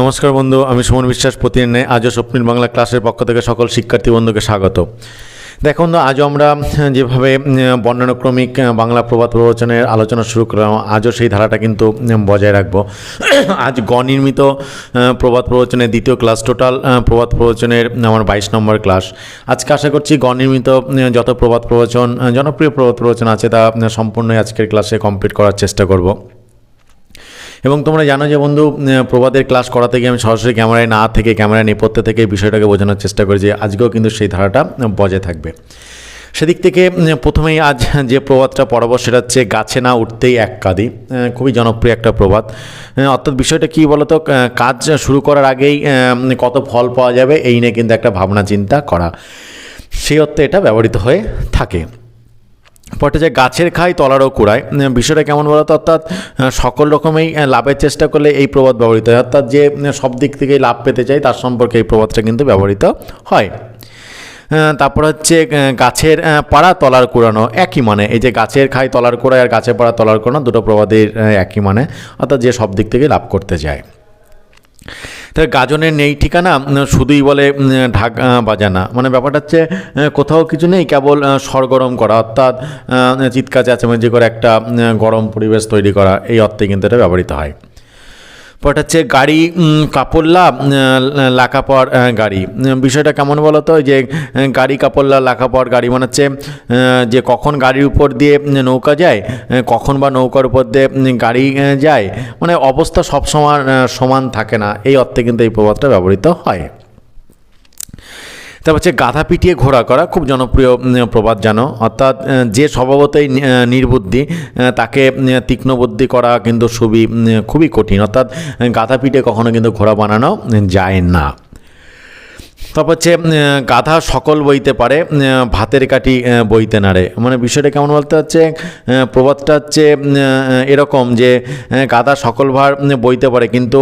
নমস্কার বন্ধু, আমি সুমন বিশ্বাস প্রতিদিনে আজও স্বপ্নিল বাংলা ক্লাসের পক্ষ থেকে সকল শিক্ষার্থী বন্ধুকে স্বাগত। দেখো বন্ধু, আজও আমরা যেভাবে বর্ণানুক্রমিক বাংলা প্রবাদ প্রবচনের আলোচনা শুরু করলাম, আজও সেই ধারাটা কিন্তু বজায় রাখব। আজ গনির্মিত প্রবাদ প্রবচনের দ্বিতীয় ক্লাস, টোটাল প্রবাদ প্রবচনের আমার বাইশ নম্বর ক্লাস। আজকে আশা করছি গনির্মিত যত প্রবাদ প্রবচন জনপ্রিয় প্রবাদ প্রবচন আছে, তা সম্পূর্ণই আজকের ক্লাসে কমপ্লিট করার চেষ্টা করব। এবং তোমরা জানো যে বন্ধু প্রবাদের ক্লাস করাতে গিয়ে আমি সরাসরি ক্যামেরায় না থেকে, ক্যামেরায় নেপথ্যে থেকে বিষয়টাকে বোঝানোর চেষ্টা করি যে আজকেও কিন্তু সেই ধারাটা বজায় থাকবে। সেদিক থেকে প্রথমেই আজ যে প্রবাদটা পড়াবো সেটা হচ্ছে গাছে না উঠতেই এক কাদি। খুবই জনপ্রিয় একটা প্রবাদ অর্থাৎ বিষয়টা কী বলতো কাজ শুরু করার আগেই কত ফল পাওয়া যাবে এই নিয়ে কিন্তু একটা ভাবনা চিন্তা করা। সেই অর্থে এটা ব্যবহৃত হয়ে থাকে। পটে যে গাছের খাই তলারও কুড়ায়। বিষয়টা কেমন বলতো? অর্থাৎ সকল রকমেই লাভের চেষ্টা করলে এই প্রবাদ ব্যবহৃত হয়। অর্থাৎ যে সব দিক থেকেই লাভ পেতে চাই, তার সম্পর্কে এই প্রবাদটা কিন্তু ব্যবহৃত হয়। তারপর হচ্ছে গাছের পাড়া তলার কুড়ানো একই মানে। এই যে গাছের খাই তলার কুড়ায় আর গাছের পাড়া তলার কুড়ানো, দুটো প্রবাদের একই মানে। অর্থাৎ যে সব দিক থেকে লাভ করতে চায়। তাহলে গাজনের নেই ঠিকানা? শুধুই বলে ঢাক বাজানা। মানে ব্যাপারটা হচ্ছে কোথাও কিছু নেই, কেবল সরগরম করা। অর্থাৎ চিৎকার, চেঁচামেচি করে একটা গরম পরিবেশ তৈরি করা। এই অর্থে কিন্তু এটা ব্যবহৃত হয়। পরটা হচ্ছে গাড়ি কাপড়লা লাকাপড় গাড়ি। বিষয়টা কেমন বলো তো যে গাড়ি কাপড়লা লাকাপড় গাড়ি মানে হচ্ছে যে কখন গাড়ির উপর দিয়ে নৌকা যায় কখন বা নৌকার উপর দিয়ে গাড়ি যায় মানে অবস্থা সবসময় আহ, সমান থাকে না। এই অর্থে কিন্তু এই প্রবাদটা ব্যবহৃত হয়। তারপর হচ্ছে গাধা পিটিয়ে ঘোরা করা, খুব জনপ্রিয় প্রবাদ জানো। অর্থাৎ যে স্বভাবতই নির্বুদ্ধি তাকে তীক্ষ্ণবুদ্ধি করা কিন্তু খুবই খুবই কঠিন। অর্থাৎ, গাধা পিটিয়ে কখনো কিন্তু ঘোড়া বানানো যায় না। তারপর হচ্ছে গাধা সকল বইতে পারে ভাতের আহ, বইতে নাড়ে। মানে বিষয়টা কেমন বলতে হচ্ছে প্রবাদটা হচ্ছে এরকম যে গাধা সকল ভার বইতে পারে কিন্তু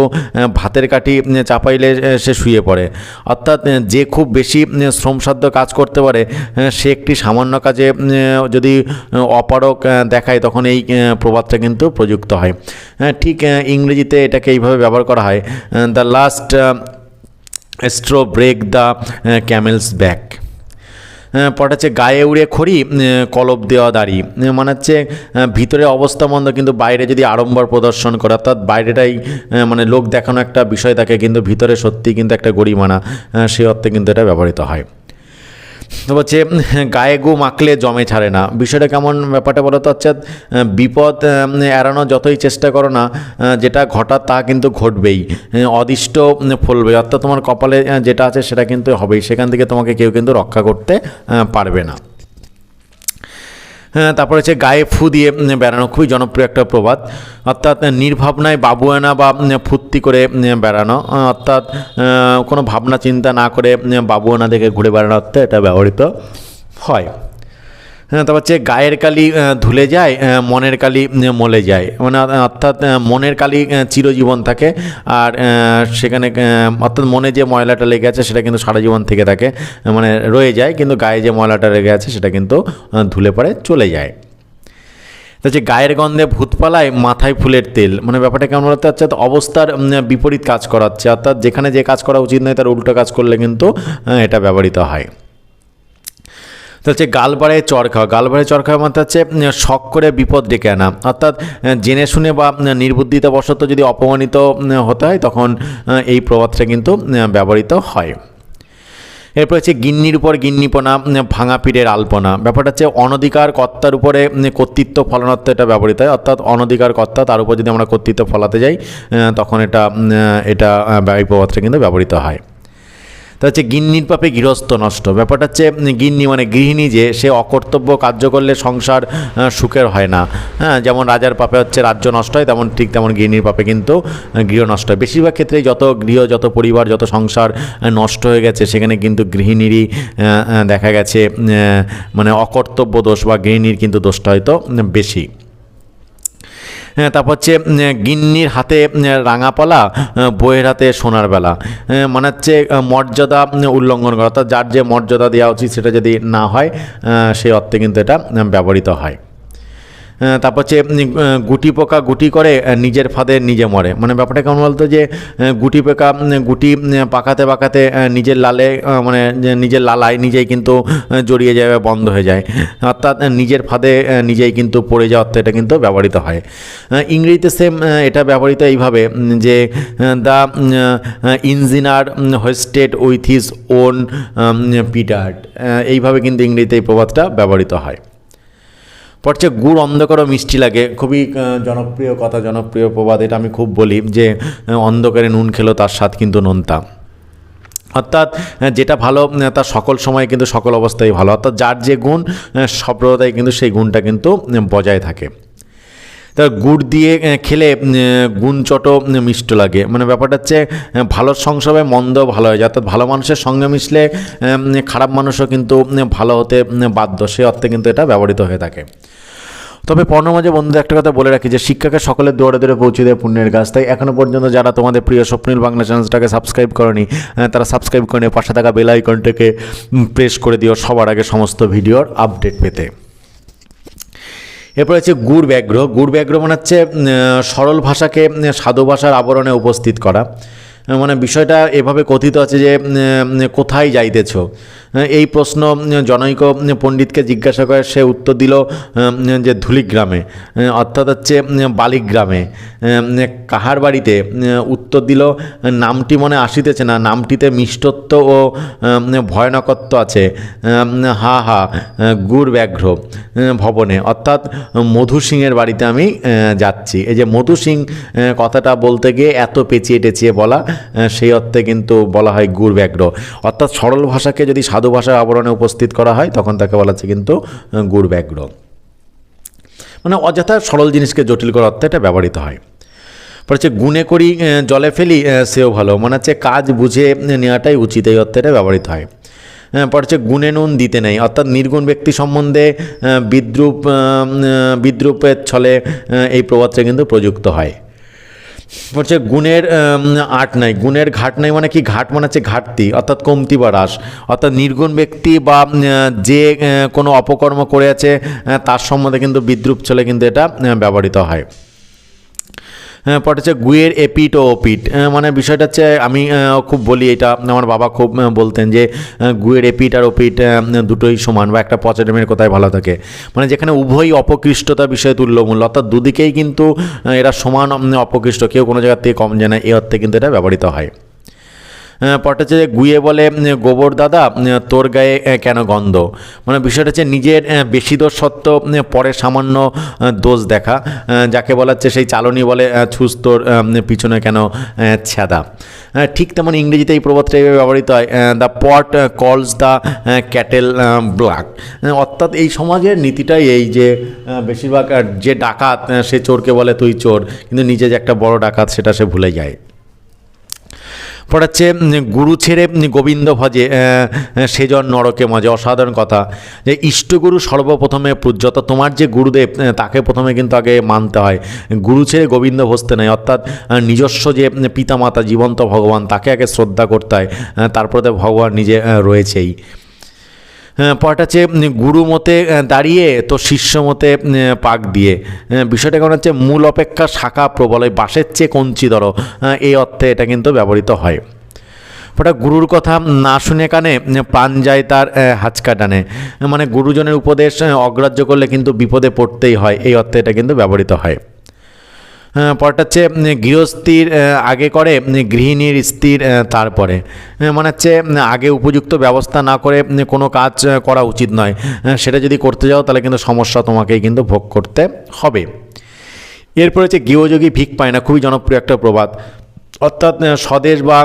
ভাতের কাঠি চাপাইলে সে শুয়ে পড়ে। অর্থাৎ যে খুব বেশি শ্রমসাধ্য কাজ করতে পারে সে একটি সামান্য কাজে যদি অপারক দেখায় তখন এই প্রবাদটা কিন্তু প্রযুক্ত হয়। হ্যাঁ, ঠিক ইংরেজিতে এটাকে এইভাবে ব্যবহার করা হয় the last straw break the camel's back পটা হচ্ছে গায়ে উড়ে খড়ি কলব কলপ দেওয়া দাড়ি। আহ, মানে হচ্ছে ভিতরে অবস্থা মন্দ কিন্তু বাইরে যদি আড়ম্বর প্রদর্শন করে অর্থাৎ বাইরেটাই মানে লোক দেখানো একটা বিষয় থাকে কিন্তু ভিতরে সত্যি কিন্তু একটা গরিমানা সে অর্থে কিন্তু এটা ব্যবহৃত হয়। হচ্ছে গায়ে গু মাখলে জমে ছাড়ে না। বিষয়টা কেমন ব্যাপারটা বলো তো হচ্ছে বিপদ আহ, এড়ানো যতই চেষ্টা করো না যেটা ঘটার তা কিন্তু ঘটবেই। অদৃষ্ট ফলবে। অর্থাৎ তোমার কপালে যেটা আছে সেটা কিন্তু হবেই। সেখান থেকে তোমাকে কেউ কিন্তু রক্ষা করতে পারবে না। তারপরে হচ্ছে গায়ে ফু দিয়ে বেড়ানো খুবই জনপ্রিয় একটা প্রবাদ। অর্থাৎ নির্ভাবনায় বাবুয়ানা বা ফুর্তি করে বেড়ানো। অর্থাৎ কোনো ভাবনা চিন্তা না করে বাবু বাবুয়ানা দেখে ঘুরে বেড়ানো অর্থে এটা ব্যবহৃত হয় হ্যাঁ। তারপর হচ্ছে গায়ের কালি ধুলে যায় মনের কালি মলে যায়। মানে অর্থাৎ মনের কালি চিরজীবন থাকে। আর সেখানে অর্থাৎ মনে যে ময়লাটা লেগে আছে, সেটা কিন্তু সারা জীবন থেকে থাকে। মানে রয়ে যায়, কিন্তু গায়ে যে ময়লাটা লেগে আছে, সেটা কিন্তু ধুলে পরে চলে যায়। তো যে গায়ের গন্ধে ভূত পালায় মাথায় ফুলের তেল মানে ব্যাপারটা কেমন বলতে হচ্ছে অবস্থার বিপরীত কাজ করাচ্ছে। অর্থাৎ যেখানে যে কাজ করা উচিত নয়, তার উল্টো কাজ করলে কিন্তু এটা ব্যবহৃত হয়। তো হচ্ছে গালবাড়ে চর খাওয়া। গালবাড়ে চর খাওয়া মানে হচ্ছে শখ করে বিপদ ডেকে আনা। অর্থাৎ জেনে শুনে বা নির্বুদ্ধিতাবশত যদি অপমানিত হতে হয়, তখন এই প্রবাদটা কিন্তু ব্যবহৃত হয়। এরপর হচ্ছে গিন্নির উপর গিন্নিপনা ভাঙা পীরের আলপনা। ব্যাপারটা হচ্ছে অনধিকার কর্তার উপরে কর্তৃত্ব ফলনার্থ এটা ব্যবহৃত হয়। অর্থাৎ অনধিকার কর্তা, তার উপর যদি আমরা কর্তৃত্ব ফলাতে যাই তখন এটা এটা এই প্রবাদটা কিন্তু ব্যবহৃত হয়। তা হচ্ছে গিন্নির পাপে গৃহস্থ নষ্ট। ব্যাপারটা হচ্ছে গিন্নি মানে গৃহিণী যে, সে অকর্তব্য কার্য করলে সংসার সুখের হয় না। হ্যাঁ যেমন রাজার পাপে হচ্ছে রাজ্য নষ্ট হয়, তেমন ঠিক তেমন গৃহিণীর পাপে কিন্তু গৃহ নষ্ট হয়। বেশিরভাগ ক্ষেত্রে যত গৃহ, যত পরিবার, যত সংসার নষ্ট হয়ে গেছে, সেখানে কিন্তু গৃহিণীরই দেখা গেছে মানে অকর্তব্য দোষ বা গৃহিণীর কিন্তু দোষটা হয়তো বেশি। তারপর হচ্ছে গিন্নির হাতে রাঙাপালা বইয়ের হাতে সোনার বেলা। মানে হচ্ছে মর্যাদা উল্লঙ্ঘন করা। অর্থাৎ যার যে মর্যাদা দেওয়া উচিত সেটা যদি না হয় সেই অর্থে কিন্তু এটা ব্যবহৃত হয়। তারপর হচ্ছে গুটি পোকা গুটি করে নিজের ফাঁদে নিজে মরে। মানে ব্যাপারটা কেমন বলতো যে গুটি পোকা গুটি পাকাতে পাকাতে নিজের লালে মানে নিজের লালায় নিজেই কিন্তু জড়িয়ে যায় বা বন্ধ হয়ে যায়। অর্থাৎ নিজের ফাঁদে নিজেই কিন্তু পড়ে যাওয়ার এটা কিন্তু ব্যবহৃত হয়। ইংরেজিতে সেম এটা ব্যবহৃত এইভাবে যে the engineer hoisted with his own petard এইভাবে কিন্তু ইংরেজিতে এই প্রবাদটা ব্যবহৃত হয়। পড়ছে গুড় অন্ধকারও মিষ্টি লাগে। খুবই জনপ্রিয় কথা, জনপ্রিয় প্রবাদ, এটা আমি খুব বলি যে অন্ধকারে নুন খেলো তার স্বাদ কিন্তু নোনতা। অর্থাৎ যেটা ভালো তার সকল সময় কিন্তু সকল অবস্থায় ভালো। অর্থাৎ যার যে গুণ সর্বদাই কিন্তু সেই গুণটা কিন্তু বজায় থাকে। তার গুড় দিয়ে খেলে গুণ চট মিষ্ট লাগে। মানে ব্যাপারটা হচ্ছে ভালোর সংসবে মন্দ ভালো হয়ে। অর্থাৎ ভালো মানুষের সঙ্গে মিশলে খারাপ মানুষও কিন্তু ভালো হতে বাধ্য। সে অর্থে কিন্তু এটা ব্যবহৃত হয়ে থাকে। তবে পর্ণমাঝে বন্ধুদের একটা কথা বলে রাখি যে শিক্ষাকে সকলের দৌড়ে দৌড়ে পৌঁছে দেয় পুণ্যের কাজ তাই এখনও পর্যন্ত যারা তোমাদের প্রিয় স্বপ্নিল বাংলা চ্যানেলটাকে সাবস্ক্রাইব করনি তারা সাবস্ক্রাইব করে নিয়ে পাশে থাকা বেল আইকনটাকে প্রেস করে দিও সবার আগে সমস্ত ভিডিওর আপডেট পেতে। এরপর হচ্ছে গুড় ব্যাঘ্র। গুড় ব্যাঘ্র মানে হচ্ছে সরল ভাষাকে সাধু ভাষার আবরণে উপস্থিত করা। মানে বিষয়টা এভাবে কথিত আছে যে কোথায় যাইতেছ? এই প্রশ্ন জনৈক পণ্ডিতকে জিজ্ঞাসা করে সে উত্তর দিল যে ধুলিগ্রামে। অর্থাৎ হচ্ছে বালিগ্রামে। কাহার বাড়িতে? উত্তর দিল, নামটি মনে আসিতেছে না। নামটিতে মিষ্টত্ব ও ভয়ানকত্ব আছে। হা হা গুড় ব্যাঘ্র ভবনে। অর্থাৎ, মধু সিংয়ের বাড়িতে আমি যাচ্ছি। এই যে মধু সিং কথাটা বলতে গিয়ে এত পেঁচিয়ে টেচিয়ে বলা সেই অর্থে কিন্তু বলা হয় গুড় ব্যাঘ্র অর্থাৎ সরল ভাষাকে যদি সাধু ভাষার আবরণে উপস্থিত করা হয় তখন তাকে বলা হচ্ছে কিন্তু গুড় ব্যাঘ্র মানে অযথা সরল জিনিসকে জটিল করার অর্থে এটা ব্যবহৃত হয়। পরে হচ্ছে গুণে করি জলে ফেলি সেও ভালো। মানে হচ্ছে কাজ বুঝে নেওয়াটাই উচিত এই অর্থে এটা ব্যবহৃত হয়। হ্যাঁ, পরে হচ্ছে গুণে নুন দিতে নেই। অর্থাৎ নির্গুণ ব্যক্তি সম্বন্ধে বিদ্রুপ বিদ্রুপের ছলে এই প্রবাদটা কিন্তু প্রযুক্ত হয়। হচ্ছে গুণের আট নাই। গুণের ঘাট নাই মানে কি? ঘাট মানে হচ্ছে ঘাটতি, অর্থাৎ কমতি বা হ্রাস। অর্থাৎ নির্গুণ ব্যক্তি বা যে কোনো অপকর্ম করে আছে তার সম্বন্ধে কিন্তু বিদ্রুপ চলে কিন্তু এটা ব্যবহৃত হয়। হ্যাঁ পরে হচ্ছে গুয়ের এপিট ও ওপিট মানে বিষয়টা হচ্ছে আমি খুব বলি এটা। আমার বাবা খুব বলতেন যে গুয়ের এপিট আর ওপিট দুটোই সমান বা একটা পচাডেমের কোথায় ভালো থাকে। মানে যেখানে উভয়ই অপকৃষ্টতা বিষয়ে তুল্যমূল্য, অর্থাৎ দুদিকেই কিন্তু এরা সমান অপকৃষ্ট। কেউ কোনো জায়গার থেকে কম জানে, এ অর্থে কিন্তু এটা ব্যবহৃত হয়। হচ্ছে গুয়ে বলে গোবর দাদা তোর গায়ে কেন গন্ধ? মানে বিষয়টা হচ্ছে নিজের বেশি দোষ সত্ত্বেও পরে সামান্য দোষ দেখা যাকে বলা হচ্ছে সেই চালনি বলে ছুস তোর পিছনে কেন ছ্যাদা। ঠিক তেমন ইংরেজিতে এই প্রবাদটা এইভাবে ব্যবহৃত হয় দ্য পট কলস দ্য ক্যাটেল ব্ল্যাক অর্থাৎ এই সমাজের নীতিটাই এই যে বেশিরভাগ যে ডাকাত সে চোরকে বলে তুই চোর, কিন্তু নিজে যে একটা বড় ডাকাত, সেটা সে ভুলে যায়। পড়াচ্ছে গুরু ছেড়ে গোবিন্দ ভজে সেজন নরকে মজে। অসাধারণ কথা। যে ইষ্টগুরু সর্বপ্রথমে পূজ্যত, তোমার যে গুরুদেব তাকে প্রথমে কিন্তু আগে মানতে হয়। গুরু ছেড়ে গোবিন্দ ভজতে নেয় অর্থাৎ নিজস্ব যে পিতামাতা, জীবন্ত ভগবান, তাকে আগে শ্রদ্ধা করতে হয়। তারপরে ভগবান নিজে রয়েছেই। হ্যাঁ, পরটা হচ্ছে গুরু মতে দাঁড়িয়ে তো শিষ্য মতে পাক দিয়ে। হ্যাঁ, বিষয়টা কেমন হচ্ছে মূল অপেক্ষা শাখা প্রবল ওই বাঁশের চেয়ে কঞ্চিদর হ্যাঁ, এই অর্থে এটা কিন্তু ব্যবহৃত হয়। ওটা গুরুর কথা না শুনে কানে প্রাণ যায় তার হাঁচকা টানে। মানে গুরুজনের উপদেশ অগ্রাহ্য করলে কিন্তু বিপদে পড়তেই হয় এই অর্থে এটা কিন্তু ব্যবহৃত হ্যাঁ, পরটা হচ্ছে গৃহস্থির আগে করে গৃহিণীর স্থির তারপরে। হ্যাঁ, মানে হচ্ছে আগে উপযুক্ত ব্যবস্থা না করে কোনো কাজ করা উচিত নয়। হ্যাঁ, সেটা যদি করতে যাও তাহলে কিন্তু সমস্যা তোমাকেই কিন্তু ভোগ করতে হবে। এরপরে হচ্ছে গৃহযোগী ভিক পায় না খুবই জনপ্রিয় একটা প্রবাদ। অর্থাৎ স্বদেশ বা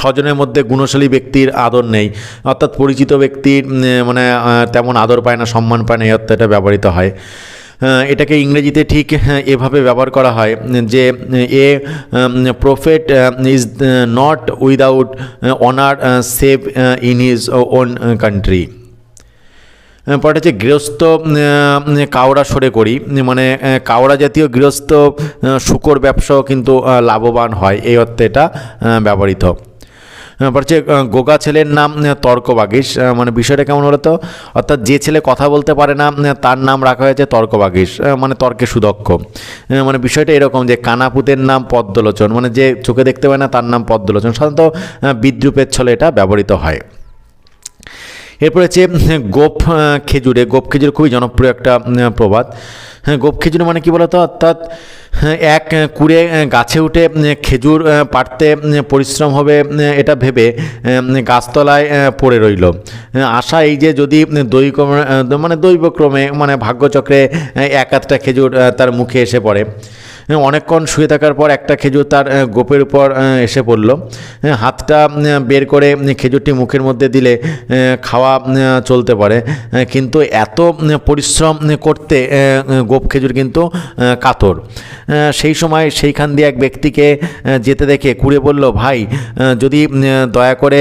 স্বজনের মধ্যে গুণশালী ব্যক্তির আদর নেই। অর্থাৎ পরিচিত ব্যক্তির মানে তেমন আদর পায় না সম্মান পায় না এই অর্থে এটা ব্যবহৃত হয়। এটাকে ইংরেজিতে ঠিক হ্যাঁ, এভাবে ব্যবহার করা হয় যে a prophet is not without honour save in his own country পরে হচ্ছে গৃহস্থ কাওড়া সরে করি। মানে কাওড়া জাতীয় গৃহস্থ শুকর ব্যবসাও কিন্তু লাভবান হয়। এই অর্থে এটা ব্যবহৃত। আহ, গোগা ছেলের নাম তর্ক বাগিস মানে বিষয়টা কেমন হলো তো? অর্থাৎ যে ছেলে কথা বলতে পারে না তার নাম রাখা হয়েছে তর্ক বাগিস মানে তর্কে সুদক্ষ। মানে বিষয়টা এরকম যে কানাপুতের নাম পদ্মলোচন মানে যে চোখে দেখতে পায় না তার নাম পদ্মলোচন। সাধারণত বিদ্রুপের ছলে এটা ব্যবহৃত হয়। এরপরে হচ্ছে গোপ খেজুরে গোপ খেজুর খুবই জনপ্রিয় একটা প্রবাদ। গোপ খেজুর মানে কি বলতো? অর্থাৎ হ্যাঁ, এক কুড়ে গাছে উঠে খেজুর পাড়তে পরিশ্রম হবে এটা ভেবে গাছতলায় পড়ে রইল। আশা এই যে যদি দৈব মানে দৈবক্রমে মানে ভাগ্যচক্রে এক আধটা খেজুর তার মুখে এসে পড়ে। হ্যাঁ, অনেকক্ষণ শুয়ে থাকার পর একটা খেজুর তার গোপের উপর এসে পড়ল। হ্যাঁ, হাতটা বের করে খেজুরটি মুখের মধ্যে দিলে খাওয়া চলতে পারে। কিন্তু এত পরিশ্রম করতে গোপ খেজুর কিন্তু কাতর। সেই সময় সেইখান দিয়ে এক ব্যক্তিকে যেতে দেখে কুড়ে বলল ভাই যদি দয়া করে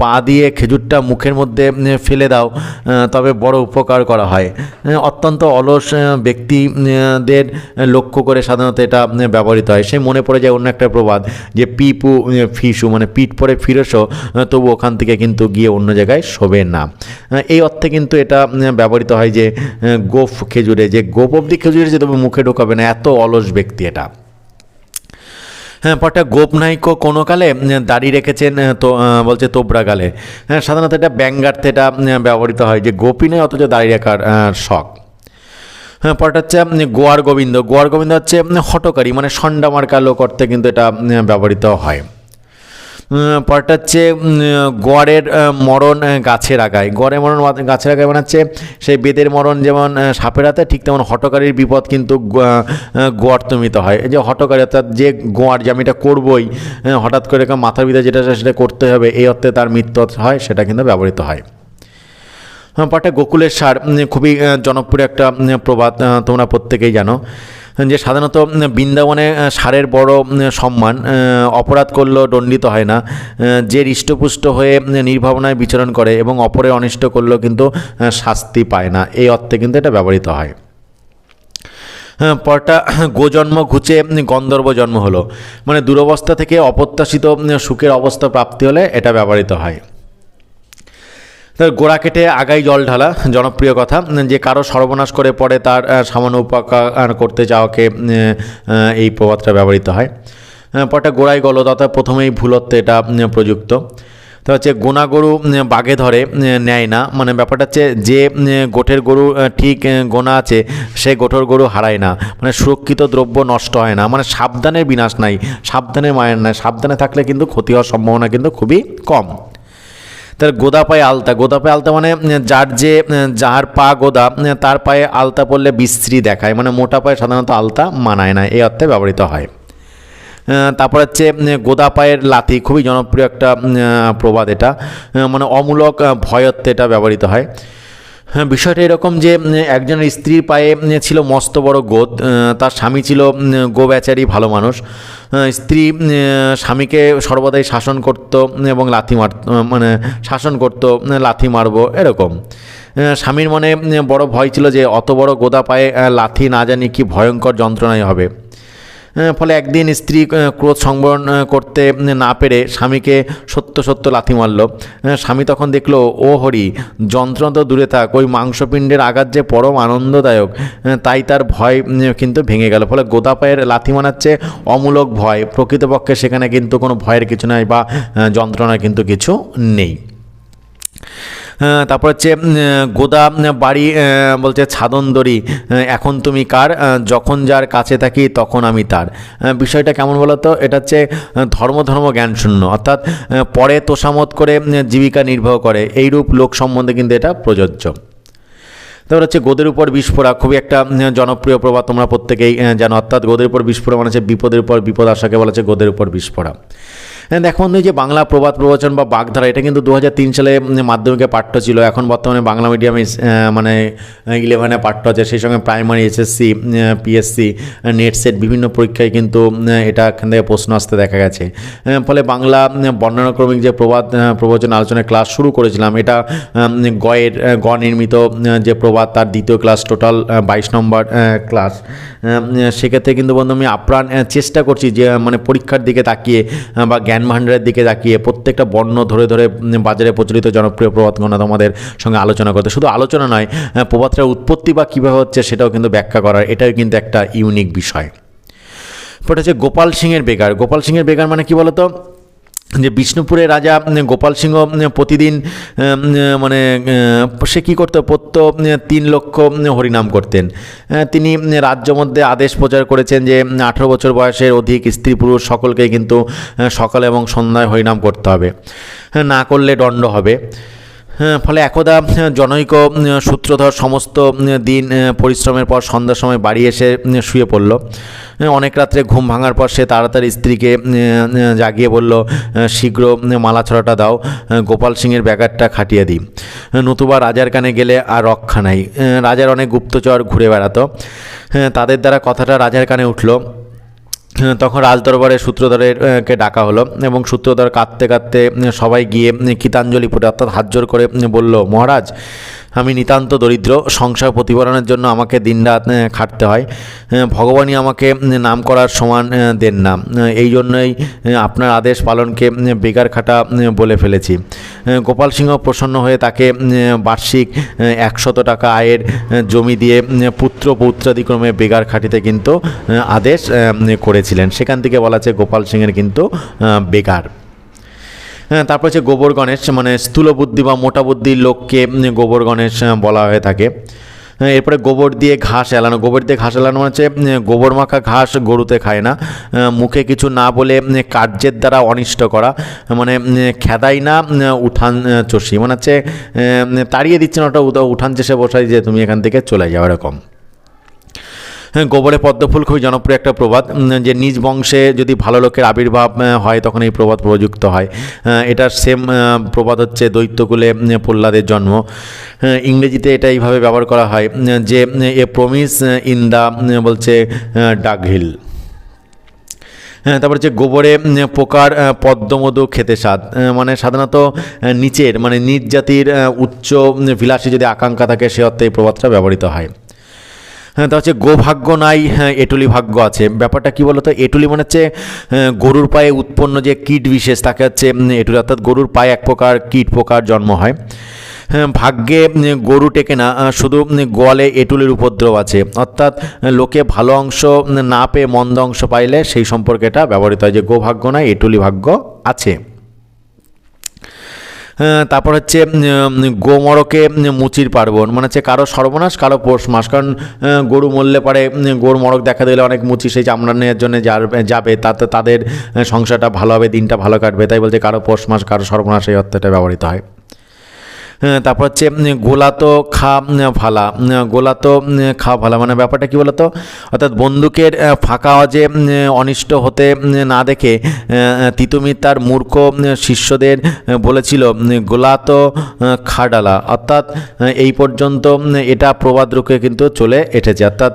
পা দিয়ে খেজুরটা মুখের মধ্যে ফেলে দাও তবে বড় উপকার করা হয়। অত্যন্ত অলস ব্যক্তিদের লক্ষ্য করে সাধারণত এটা ব্যবহৃত হয়। সে মনে পড়ে যায় অন্য একটা প্রবাদ যে, পিপু ফিসু মানে পিঠ পরে ফিরসো তবু ওখান থেকে কিন্তু গিয়ে অন্য জায়গায় শোবে না। এই অর্থে কিন্তু এটা ব্যবহৃত হয় যে গোফ খেজুরে, যে গোপ অব্দি খেজুরে যে তবে মুখে ঢোকাবে না, এত অলস ব্যক্তি এটা। হ্যাঁ পরটা গোপ নাইকো কোনো কালে দাড়ি রেখেছেন তো বলছে তোবরা গালে হ্যাঁ সাধারণত এটা ব্যাঙ্গার্থে এটা ব্যবহৃত হয় যে, গোপী নয়, অথচ দাড়ি রাখার শখ। হ্যাঁ পরটা হচ্ছে গোয়ার গোবিন্দ। গোয়ার গোবিন্দ হচ্ছে হটকারী মানে সন্ডা মার্কা লোক অর্থে কিন্তু এটা ব্যবহৃত হয়। পরটা হচ্ছে গোয়ারের মরণ গাছের আগায় গোয়ারের মরণ গাছের আগায় মানে হচ্ছে সেই বেদের মরণ যেমন সাপের হাতে ঠিক তেমন হটকারীর বিপদ কিন্তু গো- আহ, গোয়ার্তমিত হয়। যে হটকারী অর্থাৎ যে গোয়ার যে আমি এটা করবোই হঠাৎ করে মাথার ভিতরে যেটা সেটা করতে হবে এই অর্থে তার মৃত্যু হয় সেটা কিন্তু ব্যবহৃত হ্যাঁ, পাটা গোকুলের সার খুবই জনপ্রিয় একটা প্রবাদ তোমরা প্রত্যেকেই জানো। যে সাধারণত বৃন্দাবনে সারের বড় সম্মান অপরাধ করলেও দণ্ডিত হয় না। যে হৃষ্টপুষ্ট হয়ে নির্ভাবনায় বিচরণ করে এবং অপরে অনিষ্ট করলেও কিন্তু শাস্তি পায় না। এই অর্থে কিন্তু এটা ব্যবহৃত হয়। হ্যাঁ, পরটা গোজন্ম ঘুচে গন্ধর্ব জন্ম হলো। মানে দুরবস্থা থেকে অপ্রত্যাশিত সুখের অবস্থা প্রাপ্তি হলে এটা ব্যবহৃত হয়। গোড়া কেটে আগাই জল ঢালা, জনপ্রিয় কথা। যে কারও সর্বনাশ করে পরে তার সামান্য উপকার করতে যাওয়াকে এই প্রবাদটা ব্যবহৃত হয়। পরটা গোড়ায় গলদ, অর্থাৎ প্রথমেই ভুলত্বে এটা প্রযুক্ত। তো হচ্ছে, গোনা গরু বাগে ধরে নেয় না। মানে ব্যাপারটা হচ্ছে, যে গোঠের গরু ঠিক গোনা আছে, সে গোঠর গরু হারায় না। মানে সুরক্ষিত দ্রব্য নষ্ট হয় না। মানে সাবধানের বিনাশ নাই, সাবধানের মায়ের নাই। সাবধানে থাকলে কিন্তু ক্ষতি হওয়ার সম্ভাবনা কিন্তু খুবই কম। তার গোদা পায়ে আলতা, গোদা পায়ে আলতা মানে যার যে যার পা গোদা তার পায়ে আলতা পড়লে বিশ্রী দেখায় মানে মোটা পায়ে সাধারণত আলতা মানায় না, এই অর্থে ব্যবহৃত হয়। তারপর হচ্ছে গোদা পায়ের লাথি, খুবই জনপ্রিয় একটা প্রবাদ এটা মানে অমূলক ভয়ত্বে এটা ব্যবহৃত হয়। হ্যাঁ বিষয়টা এরকম যে একজনের স্ত্রীর পায়ে ছিল মস্ত বড় গোদ তার স্বামী ছিল গোবেচারি ভালো মানুষ। স্ত্রী স্বামীকে সর্বদাই শাসন করত এবং লাথি মার মানে শাসন করত লাথি মারবো, এরকম। স্বামীর মনে বড় ভয় ছিল যে, অত বড় গোদা পায়ে লাথি না জানি কি ভয়ঙ্কর যন্ত্রণাই হবে। ফলে একদিন স্ত্রী ক্রোধ সংবরণ করতে না পেরে স্বামীকে সত্য সত্য লাথি মারল। স্বামী তখন দেখল, ও হরি, যন্ত্রণা তো দূরে থাক, ওই মাংসপিণ্ডের আঘাত যে পরম আনন্দদায়ক তাই তার ভয় কিন্তু ভেঙে গেল। ফলে গোদা পায়ের লাথি মানাচ্ছে অমূলক ভয়, প্রকৃতপক্ষে সেখানে কিন্তু কোনো ভয়ের কিছু নাই বা যন্ত্রণার কিন্তু কিছু নেই। তারপর হচ্ছে গোদা বাড়ি বলছে ছাদন দড়ি এখন তুমি কার? যখন যার কাছে থাকি তখন আমি তার। বিষয়টা কেমন বলো তো? এটা হচ্ছে ধর্ম ধর্ম জ্ঞান শূন্য। অর্থাৎ পরে তোষামত করে জীবিকা নির্বাহ করে, এইরূপ লোক সম্বন্ধে কিন্তু এটা প্রযোজ্য। তারপর হচ্ছে, গোদের উপর বিস্ফোরা খুবই একটা জনপ্রিয় প্রবাদ তোমরা প্রত্যেকেই জানো। অর্থাৎ গোদের উপর বিস্ফোরা মানে হচ্ছে বিপদের উপর, বিপদ আশাকে বলা হচ্ছে গোদের উপর বিস্ফোরা দেখো বন্ধু যে বাংলা প্রবাদ প্রবচন বা বাগধারা, এটা কিন্তু দু হাজার তিন সালে মাধ্যমিকে পাঠ্য ছিল। এখন বর্তমানে বাংলা মিডিয়ামে মানে ইলেভেনে পাঠ্য আছে। সেই সঙ্গে primary SSC PSC NET SET বিভিন্ন পরীক্ষায় কিন্তু এটা এখান থেকে প্রশ্ন আসতে দেখা গেছে। ফলে বাংলা বর্ণনাক্রমিক যে প্রবাদ প্রবচন আলোচনার ক্লাস শুরু করেছিলাম, এটা গয়ের গ নির্মিত যে প্রবাদ, তার দ্বিতীয় ক্লাস টোটাল বাইশ নম্বর ক্লাস সেক্ষেত্রে কিন্তু বন্ধু আমি আপ্রাণ চেষ্টা করছি যে মানে পরীক্ষার দিকে তাকিয়ে বা জ্ঞান জ্ঞান ভাণ্ডারের দিকে তাকিয়ে প্রত্যেকটা বর্ণ ধরে ধরে বাজারে প্রচলিত জনপ্রিয় প্রবাদগণ তোমাদের সঙ্গে আলোচনা করতে। শুধু আলোচনা নয় প্রবাদটার উৎপত্তি বা কীভাবে হচ্ছে সেটাও কিন্তু ব্যাখ্যা করার। এটাও কিন্তু একটা ইউনিক বিষয়। পরে হচ্ছে গোপাল সিংয়ের বেগার গোপাল সিংয়ের বেগার মানে কি বলতো? যে বিষ্ণুপুরের রাজা গোপাল সিংহ প্রতিদিন মানে সে কী করতো? প্রত্য, তিন লক্ষ হরিনাম করতেন। তিনি রাজ্য মধ্যে আদেশ প্রচার করেছেন যে, আঠেরো বছর বয়সের অধিক স্ত্রী পুরুষ সকলকে কিন্তু সকাল এবং সন্ধ্যায় হরিনাম করতে হবে। না করলে দণ্ড হবে। ফলে একদা জনৈক সূত্রধর সমস্ত দিন পরিশ্রমের পর সন্ধ্যার সময় বাড়ি এসে শুয়ে পড়ল। হ্যাঁ, অনেক রাত্রে ঘুম ভাঙার পর সে তাড়াতাড়ি স্ত্রীকে জাগিয়ে বলল শীঘ্র মালা ছড়াটা দাও গোপাল সিংয়ের ব্যাগারটা খাটিয়ে দিই। নতুবা রাজার কানে গেলে আর রক্ষা নাই। রাজার অনেক গুপ্তচর ঘুরে বেড়াতো। হ্যাঁ, তাদের দ্বারা কথাটা রাজার কানে উঠল। হ্যাঁ, তখন রাজদরবারে সূত্রধরের আহ, কে ডাকা হলো এবং সূত্রধর কাঁদতে কাঁদতে সবাই গিয়ে কীতাঞ্জলি পড়ে অর্থাৎ হাত জোর করে বলল মহারাজ আমি নিতান্ত দরিদ্র, সংসার প্রতিপালনের জন্য আমাকে দিনরাত খাটতে হয়। ভগবানই আমাকে নাম করার সমান দেন না। এই জন্যই আপনার আদেশ পালনকে বেকার খাটা বলে ফেলেছি। গোপাল সিংহ প্রসন্ন হয়ে তাকে বার্ষিক একশত টাকা আয়ের জমি দিয়ে পুত্র পৌত্রাদিক্রমে বেগার খাটিতে কিন্তু আদেশ করেছিলেন। সেখান থেকে বলা আছে গোপাল সিংয়ের কিন্তু বেকার। তারপর হচ্ছে গোবর গণেশ মানে স্থূল বুদ্ধি বা মোটা বুদ্ধির লোককে গোবর গণেশ বলা হয়ে থাকে। হ্যাঁ, এরপরে গোবর দিয়ে ঘাস এলানো। গোবর দিয়ে ঘাস এলানো মানে হচ্ছে গোবর মাখা ঘাস গরুতে খায় না। মুখে কিছু না বলে কার্যের দ্বারা অনিষ্ট করা মানে খেদাই না উঠান চষি। মানে হচ্ছে তাড়িয়ে দিচ্ছে না ওটা উঠান চেষে বসাই যে তুমি এখান থেকে চলে যাও এরকম। হ্যাঁ গোবরে পদ্মফুল খুবই জনপ্রিয় একটা প্রবাদ যে নিজ বংশে যদি ভালো লোকের আবির্ভাব হয় তখন এই প্রবাদ প্রযুক্ত হয়। এটার সেম প্রবাদ হচ্ছে দৈত্যকুলে প্রহ্লাদের জন্ম। হ্যাঁ, ইংরেজিতে এটা এইভাবে ব্যবহার করা হয় যে এ প্রমিস ইন দ্য বলছে ডাক হিল। হ্যাঁ তারপর হচ্ছে গোবরে পোকার পদ্মমধু খেতে স্বাদ। মানে সাধারণত নিচের মানে নিচ জাতির উচ্চ বিলাসী যদি আকাঙ্ক্ষা থাকে সে অর্থে এই প্রবাদটা ব্যবহৃত হয় হ্যাঁ। তা হচ্ছে গোভাগ্য নাই হ্যাঁ এটুলি ভাগ্য আছে। ব্যাপারটা কি বলতো? এটুলি মানে হচ্ছে গরুর পায়ে উৎপন্ন যে কীট বিশেষ তাকে হচ্ছে এটুলি অর্থাৎ গরুর পায়ে এক প্রকার কীট পোকার জন্ম হয়। হ্যাঁ ভাগ্যে গরু টেকে না শুধু গোয়ালে এটুলির উপদ্রব আছে। অর্থাৎ লোকে ভালো অংশ না পেয়ে মন্দ অংশ পাইলে সেই সম্পর্কে এটা ব্যবহৃত হয় যে গোভাগ্য নাই এটুলি ভাগ্য আছে। হ্যাঁ, তারপর হচ্ছে গোমরকে মুচির পার্বণ। মানে হচ্ছে কারও সর্বনাশ কারও পোষ মাস। কারণ গরু মরলে পারে গরু মরক দেখা দিলে অনেক মুচি সেই চামড়া নেওয়ার জন্য যাবে। তাতে তাদের সংসারটা ভালো হবে দিনটা ভালো কাটবে। তাই বলছে কারও পোষ মাস কারও সর্বনাশ এই অর্থটা ব্যবহৃত হয় হ্যাঁ, তারপর হচ্ছে গোলাতো খা ফালা গোলাতো খা ফালা মানে ব্যাপারটা কী বলতো? অর্থাৎ বন্দুকের ফাঁকা আওয়াজে অনিষ্ট হতে না দেখে তিতুমির তার মূর্খ শিষ্যদের বলেছিল গোলাতো খাডালা। অর্থাৎ এই পর্যন্ত এটা প্রবাদ রূপে কিন্তু চলে এসেছে। অর্থাৎ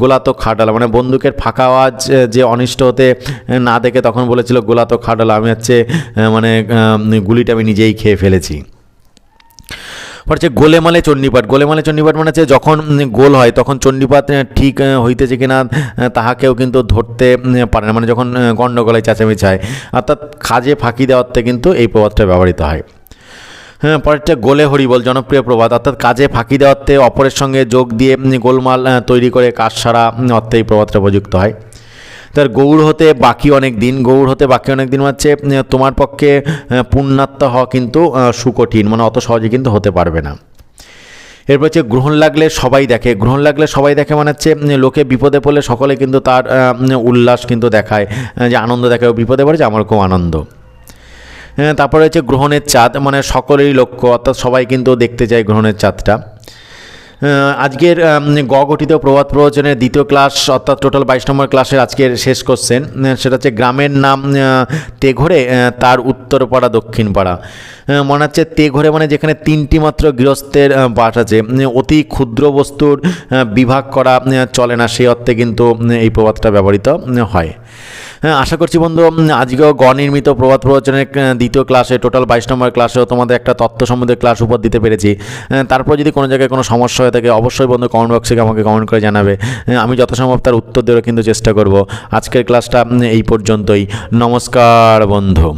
গোলাতো খাডালা মানে বন্দুকের ফাঁকা আওয়াজ যে অনিষ্ট হতে না দেখে তখন বলেছিল, গোলাতো খাডালা, আমি হচ্ছে মানে গুলিটা আমি নিজেই খেয়ে ফেলেছি। হচ্ছে গোলেমালে চণ্ডীপাঠ। গোলেমালে চণ্ডীপাঠ মানে হচ্ছে যখন গোল হয় তখন চণ্ডীপাঠ ঠিক হইতেছে কিনা তাহাকেও কিন্তু ধরতে পারে না। মানে যখন আহ, গণ্ডগোলায় চেঁচামেচি হয় অর্থাৎ কাজে ফাঁকি দেওয়াতে কিন্তু এই প্রবাদটা ব্যবহৃত হয়। হ্যাঁ পরেরটা গোলে হরিবল জনপ্রিয় প্রবাদ। অর্থাৎ কাজে ফাঁকি দেওয়াতে অপরের সঙ্গে যোগ দিয়ে গোলমাল তৈরি করে কাজ সারা অর্থে এই প্রবাদটা প্রযুক্ত হয়। তার গৌর হতে বাকি অনেক দিন, গৌর হতে বাকি অনেক দিন হচ্ছে তোমার পক্ষে পুণ্যাত্মা হওয়া কিন্তু সুকঠিন মানে অত সহজে কিন্তু হতে পারবে না। এরপর হচ্ছে গ্রহণ লাগলে সবাই দেখে, গ্রহণ লাগলে সবাই দেখে মানে হচ্ছে লোকে বিপদে পড়লে সকলে কিন্তু তার উল্লাস কিন্তু দেখায় যে আনন্দ দেখায় বিপদে পড়েছে আমার খুব আনন্দ। তারপরে হচ্ছে গ্রহণের চাঁদ মানে সকলেরই লক্ষ্য, অর্থাৎ সবাই কিন্তু দেখতে চায় গ্রহণের চাঁদটা। আজকের গ গঠিত প্রবাদ প্রবচনের দ্বিতীয় ক্লাস অর্থাৎ টোটাল বাইশ নম্বর ক্লাসের আজকের শেষ কোশ্চেন সেটা হচ্ছে গ্রামের নাম তেঘরে তার উত্তরপাড়া দক্ষিণপাড়া। মনে হচ্ছে তেঘরে মানে যেখানে তিনটি মাত্র গৃহস্থের বাস আছে। অতি ক্ষুদ্র বস্তুর বিভাগ করা চলে না সেই অর্থে কিন্তু এই প্রবাদটা ব্যবহৃত হ্যাঁ, আশা করছি বন্ধু আজকেও গনির্মিত প্রবাদ প্রবচনের দ্বিতীয় ক্লাসে টোটাল বাইশ নম্বর ক্লাসেও তোমাদের একটা তত্ত্ব সম্বন্ধে ক্লাস উপর দিতে পেরেছি। হ্যাঁ, তারপর যদি কোনো জায়গায় কোনো সমস্যা হয়ে থাকে অবশ্যই বন্ধু কমেন্ট বক্সে আমাকে কমেন্ট করে জানাবে। হ্যাঁ, আমি যথাসম্ভব তার উত্তর দেওয়ার কিন্তু চেষ্টা করব। আজকের ক্লাসটা এই পর্যন্তই। নমস্কার বন্ধু।